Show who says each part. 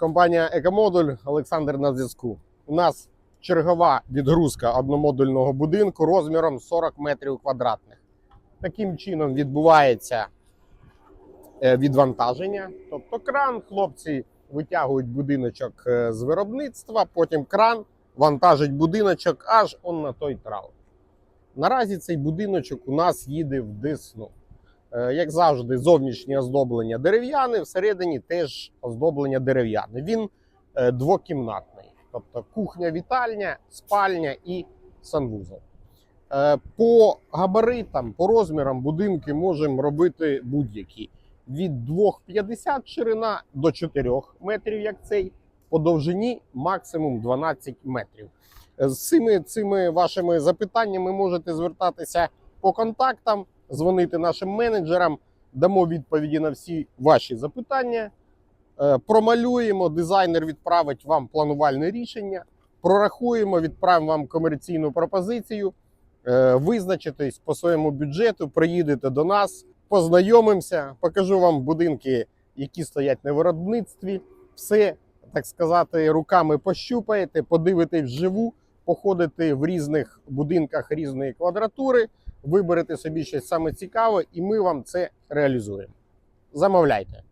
Speaker 1: Компанія Екомодуль Олександр на зв'язку. У нас чергова відгрузка одномодульного будинку розміром 40 метрів квадратних. Таким чином відбувається е, відвантаження. Тобто кран, хлопці витягують будиночок е, з виробництва, потім кран вантажить будиночок аж он на той трал. Наразі цей будиночок у нас їде в Десну. Е, Як завжди, зовнішнє оздоблення дерев'яне, всередині теж оздоблення дерев'яне. Він е, двокімнатний, тобто кухня, вітальня, спальня і санвузол. Е, По габаритам, по розмірам будинки можемо робити будь-які. Від 2,50 ширина до 4 метрів, як цей, по довжині максимум 12 метрів. З цими, цими вашими запитаннями можете звертатися по контактам, дзвонити нашим менеджерам, дамо відповіді на всі ваші запитання. Е, Промалюємо, дизайнер відправить вам планувальне рішення, прорахуємо, відправимо вам комерційну пропозицію. Е, Визначитесь по своєму бюджету, приїдете до нас, познайомимося, покажу вам будинки, які стоять на виробництві. Все, так сказати, руками пощупаєте, подивитесь вживу, походите в різних будинках різної квадратури, виберете собі щось саме цікаве, і ми вам це реалізуємо. Замовляйте.